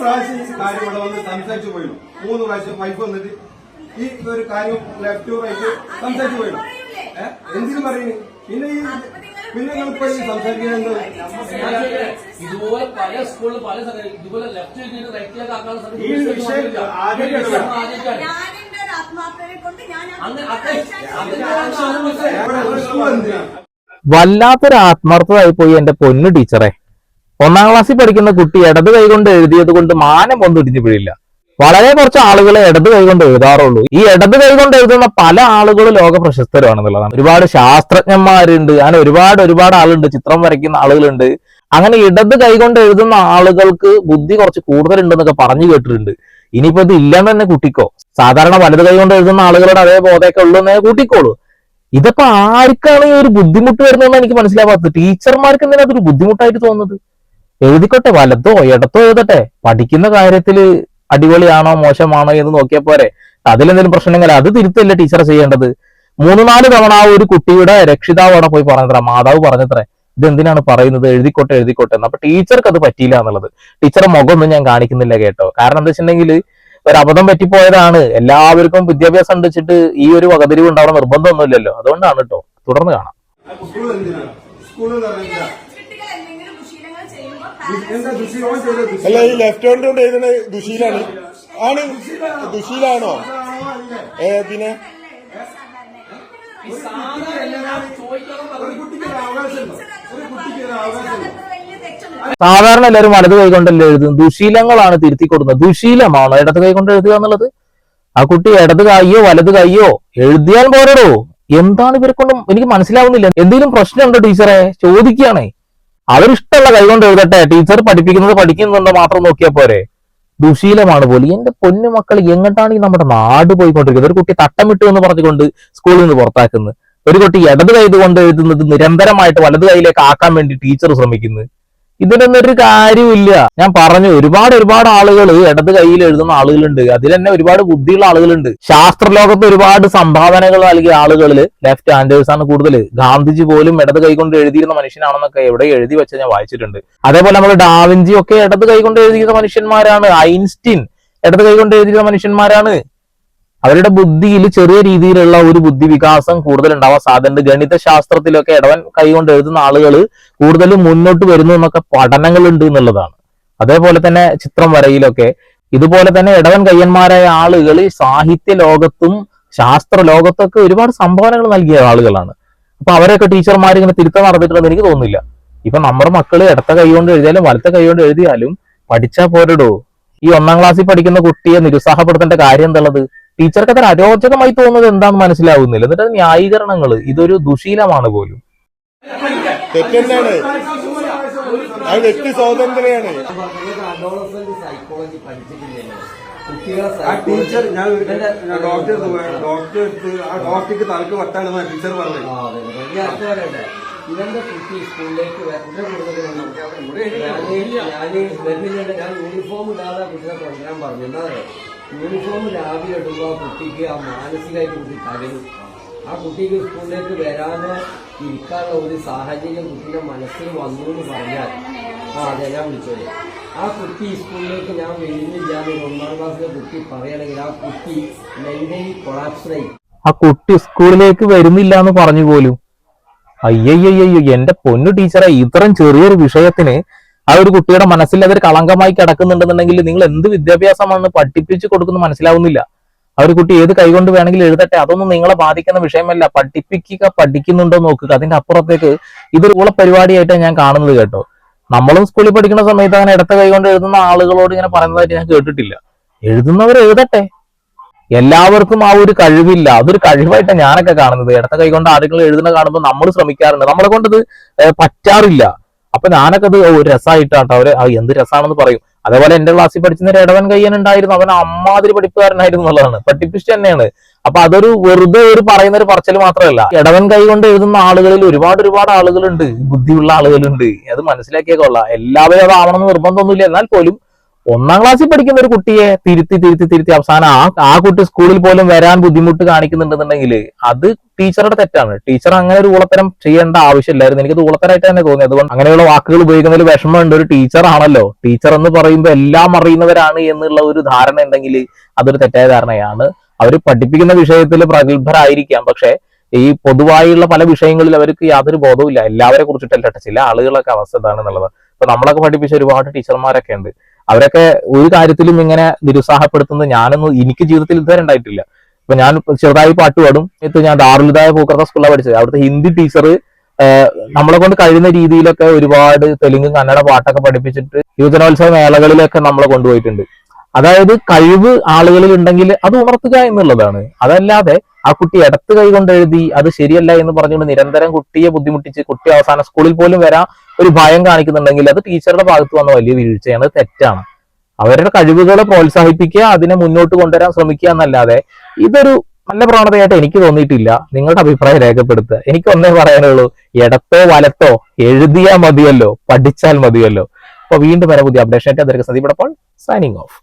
പ്രാവശ്യം ഈ കാര്യം ഇവിടെ വന്ന് സംസാരിച്ചു പോയിരുന്നു മൂന്ന് പ്രാവശ്യം വൈഫ് വന്നിട്ട് ഈ ഒരു കാര്യം ലെഫ്റ്റ് റൈറ്റ് സംസാരിച്ചു പോയിരുന്നു ഏഹ് എന്തിനും പറയുന്നു? പിന്നെ ഈ പിന്നെ നിങ്ങൾ ഇപ്പൊ ഈ സംസാരിക്കുന്നത് ഇതുപോലെ പല സ്കൂളിൽ പല ഇതുപോലെ ലെഫ്റ്റ് ചെയ്തിട്ട് റൈറ്റിലേക്ക് ആക്കാനുള്ള ശ്രമം ഈ വിഷയം എന്തിനാണ് വല്ലാത്തൊരു ആത്മാർത്ഥമായി പോയി എന്റെ പൊന്നു ടീച്ചറെ. ഒന്നാം ക്ലാസ്സിൽ പഠിക്കുന്ന കുട്ടി ഇടത് കൈകൊണ്ട് എഴുതിയത് കൊണ്ട് മാനം ഒന്നും ഇടിഞ്ഞു വളരെ കുറച്ച് ആളുകളെ ഇടത് കൈകൊണ്ട് എഴുതാറുള്ളൂ. ഈ ഇടത് കൈകൊണ്ട് എഴുതുന്ന പല ആളുകളും ലോക പ്രശസ്തരാണെന്നുള്ളതാണ് ഒരുപാട് ശാസ്ത്രജ്ഞന്മാരുണ്ട്. അങ്ങനെ ഒരുപാട് ഒരുപാട് ആളുണ്ട്. ചിത്രം വരയ്ക്കുന്ന ആളുകളുണ്ട്. അങ്ങനെ ഇടത് കൈകൊണ്ട് എഴുതുന്ന ആളുകൾക്ക് ബുദ്ധി കുറച്ച് കൂടുതലുണ്ടെന്നൊക്കെ പറഞ്ഞു കേട്ടിട്ടുണ്ട്. ഇനിയിപ്പോ ഇത് ഇല്ലെന്ന് തന്നെ കൂട്ടിക്കോ. സാധാരണ വലത് കൈകൊണ്ട് എഴുതുന്ന ആളുകളുടെ അതേ ബോധമൊക്കെ ഉള്ളൂന്നേ കൂട്ടിക്കോളൂ. ഇതിപ്പോ ആർക്കാണ് ഈ ഒരു ബുദ്ധിമുട്ട് വരുന്നതെന്ന് എനിക്ക് മനസ്സിലാവാത്തത്? ടീച്ചർമാർക്ക് എന്തിനാ അതൊരു ബുദ്ധിമുട്ടായിട്ട് തോന്നുന്നത്? എഴുതിക്കോട്ടെ വലത്തോ ഇടത്തോ എഴുതട്ടെ. പഠിക്കുന്ന കാര്യത്തിൽ അടിപൊളിയാണോ മോശമാണോ എന്ന് നോക്കിയാൽ പോരെ. അതിലെന്തെങ്കിലും പ്രശ്നങ്ങൾ അത് തിരുത്തല്ലേ ടീച്ചർ ചെയ്യേണ്ടത്? മൂന്ന് നാല് തവണ ആ ഒരു കുട്ടിയുടെ രക്ഷിതാവ് അവിടെ പോയി പറഞ്ഞത്ര മാതാവ് പറഞ്ഞത്രേ ഇത് എന്തിനാണ് പറയുന്നത്? എഴുതിക്കോട്ടെ എഴുതിക്കോട്ടെ. എന്ന് അപ്പൊ ടീച്ചർക്ക് അത് പറ്റിയില്ല എന്നുള്ളത്. ടീച്ചറെ മുഖമൊന്നും ഞാൻ കാണിക്കുന്നില്ല കേട്ടോ. കാരണം എന്താ വെച്ചിട്ടുണ്ടെങ്കിൽ ഒരു അബദ്ധം പറ്റിപ്പോയതാണ്. എല്ലാവർക്കും വിദ്യാഭ്യാസം ഉണ്ടിച്ചിട്ട് ഈ ഒരു വകതിരിവ് ഉണ്ടാവണം നിർബന്ധമൊന്നുമില്ലല്ലോ. അതുകൊണ്ടാണ് കേട്ടോ. തുടർന്ന് കാണാം. അല്ല ഈ ലെഫ്റ്റ് ഹാൻഡ് കൊണ്ട് എഴുതുന്ന ദുശീലാണ്. ആണ് ദുശീലാണോ. ഏ പിന്നെ? സാധാരണ എല്ലാവരും വലത് കൈകൊണ്ടല്ലേ എഴുതും? ദുശീലങ്ങളാണ് തിരുത്തി കൊടുക്കുന്നത്. ദുശീലമാണോ ഇടത് കൈ കൊണ്ട് എഴുതുക എന്നുള്ളത്? ആ കുട്ടി ഇടത് കൈയോ വലത് കൈയോ എഴുതിയാൽ പോരടോ. എന്താണ് ഇവരെ കൊണ്ടും എനിക്ക് മനസ്സിലാവുന്നില്ല. എന്തെങ്കിലും പ്രശ്നമുണ്ടോ ടീച്ചറെ? ചോദിക്കുകയാണേ. അവരിഷ്ടമുള്ള കൈ കൊണ്ട് എഴുതട്ടെ? ടീച്ചർ പഠിപ്പിക്കുന്നത് പഠിക്കുന്നുണ്ടോ മാത്രം നോക്കിയാൽ പോരെ? ദുശീലമാണ് പോലെ. എന്റെ പൊന്നു മക്കൾ എങ്ങോട്ടാണ് ഈ നമ്മുടെ നാട് പോയിക്കൊണ്ടിരിക്കുന്നത്? ഒരു കുട്ടി തട്ടമിട്ടു എന്ന് പറഞ്ഞുകൊണ്ട് സ്കൂളിൽ നിന്ന് പുറത്താക്കുന്നു ഒരു കുട്ടി ഇടത് കൈ കൊണ്ട് എഴുതുന്നത് നിരന്തരമായിട്ട് വലത് കൈയിലേക്ക് ആക്കാൻ വേണ്ടി ടീച്ചർ ശ്രമിക്കുന്നു. ഇതിനൊന്നും ഒരു കാര്യമില്ല ഞാൻ പറഞ്ഞു ഒരുപാട് ഒരുപാട് ആളുകൾ ഇടത് കയ്യിൽ എഴുതുന്ന ആളുകളുണ്ട്. അതിൽ തന്നെ ഒരുപാട് ബുദ്ധിയുള്ള ആളുകളുണ്ട്. ശാസ്ത്രലോകത്ത് ഒരുപാട് സംഭാവനകൾ നൽകിയ ആളുകളിൽ ലെഫ്റ്റ് ഹാൻഡേഴ്സ് ആണ് കൂടുതൽ ഗാന്ധിജി പോലും ഇടത് കൈ കൊണ്ട് എഴുതിയിരുന്ന മനുഷ്യനാണെന്നൊക്കെ എവിടെ എഴുതി വെച്ച ഞാൻ വായിച്ചിട്ടുണ്ട്. അതേപോലെ നമ്മൾ ഡാവിഞ്ചി ഒക്കെ ഇടത് കൈ കൊണ്ട് എഴുതിയിരുന്ന മനുഷ്യന്മാരാണ്. ഐൻസ്റ്റീൻ ഇടത് കൈ കൊണ്ട് എഴുതിയിരുന്ന മനുഷ്യന്മാരാണ്. അവരുടെ ബുദ്ധിയിൽ ചെറിയ രീതിയിലുള്ള ഒരു ബുദ്ധി വികാസം കൂടുതൽ ഉണ്ടാവാൻ സാധ്യതയുണ്ട്. ഗണിത ശാസ്ത്രത്തിലൊക്കെ ഇടവൻ കൈകൊണ്ട് എഴുതുന്ന ആളുകൾ കൂടുതലും മുന്നോട്ട് വരുന്നു എന്നൊക്കെ പഠനങ്ങളുണ്ട് എന്നുള്ളതാണ്. അതേപോലെ തന്നെ ചിത്രം വരയിലൊക്കെ ഇതുപോലെ തന്നെ ഇടവൻ കയ്യന്മാരായ ആളുകൾ സാഹിത്യ ലോകത്തും ശാസ്ത്ര ലോകത്തൊക്കെ ഒരുപാട് സംഭാവനകൾ നൽകിയ ആളുകളാണ്. അപ്പൊ അവരെയൊക്കെ ടീച്ചർമാർ ഇങ്ങനെ തിരുത്തം നടന്നിട്ടുണ്ടെന്ന് എനിക്ക് തോന്നുന്നില്ല. ഇപ്പൊ നമ്മുടെ മക്കൾ ഇടത്ത കൈകൊണ്ട് എഴുതിയാലും വലത്തെ കൈകൊണ്ട് എഴുതിയാലും പഠിച്ചാൽ പോരടോ. ഈ ഒന്നാം ക്ലാസ്സിൽ പഠിക്കുന്ന കുട്ടിയെ നിരുത്സാഹപ്പെടുത്തേണ്ട കാര്യം എന്തുള്ളത്? ടീച്ചർക്ക് അത്ര അരോചകമായി തോന്നുന്നത് എന്താണെന്ന് മനസ്സിലാവുന്നില്ല. എന്നിട്ട് അത് ന്യായീകരണങ്ങൾ ഇതൊരു ദുശീലമാണ് പോലും. തെറ്റെന്നാണ് അത് വ്യക്തി സ്വാതന്ത്ര്യമാണ്. ആ ടീച്ചർ ഞാൻ ഡോക്ടർ ഡോക്ടർ എടുത്ത് ആ ഡോക്ടർക്ക് തലക്ക് വട്ടാണെന്ന് ടീച്ചർ പറഞ്ഞു ഇവന്റെ കുട്ടി സ്കൂളിലേക്ക് വരുന്നില്ല ഞാൻ യൂണിഫോം ഇടാതെ കുട്ടികളെ കൊണ്ടുവരാൻ പറഞ്ഞു എന്താ പറയുക യൂണിഫോം രാവിലെ ഇടുമ്പോൾ കുട്ടിക്ക് ആ മാനസികമായിട്ട് കുട്ടി തകരും ആ കുട്ടിക്ക് സ്കൂളിലേക്ക് വരാതെ ഇരിക്കാനുള്ള ഒരു സാഹചര്യം കുട്ടിയുടെ മനസ്സിൽ വന്നു എന്ന് പറഞ്ഞാൽ ആ അതെ ഞാൻ വിളിച്ചത് ആ കുട്ടി സ്കൂളിലേക്ക് ഞാൻ വരുന്നില്ല എന്ന് ഒന്നാം ക്ലാസ്സിലെ കുട്ടി പറയുകയാണെങ്കിൽ ആ കുട്ടി മെന്റലി കൊളാപ്സായി ആ കുട്ടി സ്കൂളിലേക്ക് വരുന്നില്ല എന്ന് പറഞ്ഞു പോലും. അയ്യയ്യോ എന്റെ പൊന്നു ടീച്ചറെ ഇത്രയും ചെറിയൊരു വിഷയത്തിന് ആ ഒരു കുട്ടിയുടെ മനസ്സിൽ അതൊരു കളങ്കമായി കിടക്കുന്നുണ്ടെന്നുണ്ടെങ്കിൽ നിങ്ങൾ എന്ത് വിദ്യാഭ്യാസമാണ് പഠിപ്പിച്ചു കൊടുക്കുന്നത് മനസ്സിലാവുന്നില്ല. ആ ഒരു കുട്ടി ഏത് കൈകൊണ്ട് വേണമെങ്കിലും എഴുതട്ടെ അതൊന്നും നിങ്ങളെ ബാധിക്കുന്ന വിഷയമല്ല. പഠിപ്പിക്കുക പഠിക്കുന്നുണ്ടോ നോക്കുക. അതിന്റെ അപ്പുറത്തേക്ക് ഇതൊരു ഉള്ള പരിപാടിയായിട്ടാണ് ഞാൻ കാണുന്നത് കേട്ടോ. നമ്മളും സ്കൂളിൽ പഠിക്കുന്ന സമയത്ത് അങ്ങനെ ഇടത്ത കൈകൊണ്ട് എഴുതുന്ന ആളുകളോട് ഇങ്ങനെ പറയുന്നതായിട്ട് ഞാൻ കേട്ടിട്ടില്ല. എഴുതുന്നവർ എഴുതട്ടെ. എല്ലാവർക്കും ആ ഒരു കഴിവില്ല. അതൊരു കഴിവായിട്ടാണ് ഞാനൊക്കെ കാണുന്നത്. ഇടത്ത കൈകൊണ്ട് ആരെങ്കിലും എഴുതുന്ന കാണുമ്പോൾ നമ്മൾ ശ്രമിക്കാറുണ്ട്. നമ്മളെ കൊണ്ടത് പറ്റാറില്ല. അപ്പൊ ഞാനൊക്കെ അത് ഒരു രസമായിട്ടാട്ടോ അവർ എന്ത് രസമാണെന്ന് പറയും. അതേപോലെ എന്റെ ക്ലാസ്സിൽ പഠിച്ചിരുന്ന ഇടവൻ കയ്യൻ ഉണ്ടായിരുന്നു. അവൻ അമ്മാതിരി പഠിപ്പുകാരനായിരുന്നു എന്നുള്ളതാണ്. പഠിപ്പിച്ചു തന്നെയാണ്. അപ്പൊ അതൊരു വെറുതെ ഒരു പറയുന്ന ഒരു പറച്ചൽ മാത്രമല്ല. ഇടവൻ കൈ കൊണ്ട് എഴുതുന്ന ആളുകളിൽ ഒരുപാട് ഒരുപാട് ആളുകളുണ്ട്. ബുദ്ധിയുള്ള ആളുകളുണ്ട്. അത് മനസ്സിലാക്കിയേക്കൊള്ളാം എല്ലാവരും അതാവണമെന്ന് നിർബന്ധമൊന്നുമില്ല. എന്നാൽ പോലും ഒന്നാം ക്ലാസ്സിൽ പഠിക്കുന്ന ഒരു കുട്ടിയെ തിരുത്തി തിരുത്തി തിരുത്തി അവസാനം ആ ആ കുട്ടി സ്കൂളിൽ പോലും വരാൻ ബുദ്ധിമുട്ട് കാണിക്കുന്നുണ്ടെന്നുണ്ടെങ്കിൽ അത് ടീച്ചറുടെ തെറ്റാണ്. ടീച്ചർ അങ്ങനെ ഒരു ഊളത്തരം ചെയ്യേണ്ട ആവശ്യമില്ലായിരുന്നു. എനിക്കത് ഊളത്തരായിട്ട് തന്നെ തോന്നി. അതുകൊണ്ട് അങ്ങനെയുള്ള വാക്കുകൾ ഉപയോഗിക്കുന്നതിൽ വിഷമമുണ്ട്. ഒരു ടീച്ചർ ആണല്ലോ. ടീച്ചർ എന്ന് പറയുമ്പോൾ എല്ലാം അറിയുന്നവരാണ് എന്നുള്ള ഒരു ധാരണ ഉണ്ടെങ്കിൽ അതൊരു തെറ്റായ ധാരണയാണ്. അവർ പഠിപ്പിക്കുന്ന വിഷയത്തിൽ പ്രഗത്ഭരായിരിക്കാം. പക്ഷേ ഈ പൊതുവായുള്ള പല വിഷയങ്ങളിൽ അവർക്ക് യാതൊരു ബോധവും ഇല്ല എല്ലാവരെ കുറിച്ചിട്ടല്ല. ചില ആളുകളൊക്കെ അവസ്ഥ ഇതാണെന്നുള്ളത് ഇപ്പൊ നമ്മളൊക്കെ പഠിപ്പിച്ച ഒരുപാട് ടീച്ചർമാരൊക്കെ ഉണ്ട്. അവരൊക്കെ ഒരു കാര്യത്തിലും ഇങ്ങനെ നിരുത്സാഹപ്പെടുത്തുന്നത് ഞാനൊന്നും എനിക്ക് ജീവിതത്തിൽ ഇതുവരെ ഉണ്ടായിട്ടില്ല. ഇപ്പൊ ഞാൻ ചെറുതായി പാട്ട് പാടും. ഇത് ഞാൻ ദാറുലിതായ പൂക്കറ സ്കൂളിലാണ് പഠിച്ചത്. അവിടുത്തെ ഹിന്ദി ടീച്ചർ നമ്മളെ കൊണ്ട് കഴിയുന്ന രീതിയിലൊക്കെ ഒരുപാട് തെലുങ്ക് കന്നഡ പാട്ടൊക്കെ പഠിപ്പിച്ചിട്ട് യുവജനോത്സവ മേളകളിലൊക്കെ നമ്മളെ കൊണ്ടുപോയിട്ടുണ്ട്. അതായത് കഴിവ് ആളുകളിൽ ഉണ്ടെങ്കിൽ അത് ഉണർത്തുക എന്നുള്ളതാണ്. അതല്ലാതെ ആ കുട്ടി ഇടത്ത് കൈ കൊണ്ട് എഴുതി അത് ശരിയല്ല എന്ന് പറഞ്ഞുകൊണ്ട് നിരന്തരം കുട്ടിയെ ബുദ്ധിമുട്ടിച്ച് കുട്ടി അവസാന സ്കൂളിൽ പോലും വരാൻ ഒരു ഭയം കാണിക്കുന്നുണ്ടെങ്കിൽ അത് ടീച്ചറുടെ ഭാഗത്ത് വന്ന വലിയ വീഴ്ചയാണ് തെറ്റാണ്. അവരുടെ കഴിവുകളെ പ്രോത്സാഹിപ്പിക്കുക അതിനെ മുന്നോട്ട് കൊണ്ടുവരാൻ ശ്രമിക്കുക എന്നല്ലാതെ ഇതൊരു നല്ല പ്രവണതയായിട്ട് എനിക്ക് തോന്നിയിട്ടില്ല. നിങ്ങളുടെ അഭിപ്രായം രേഖപ്പെടുത്തുക. എനിക്ക് ഒന്നേ പറയാനുള്ളൂ ഇടത്തോ വലത്തോ എഴുതിയാൽ മതിയല്ലോ പഠിച്ചാൽ മതിയല്ലോ. അപ്പൊ വീണ്ടും വരെ പുതിയ അപ്ഡേഷൻ ആയിട്ട്. അതൊക്കെ സന്ദീപ് സൈനിങ് ഓഫ്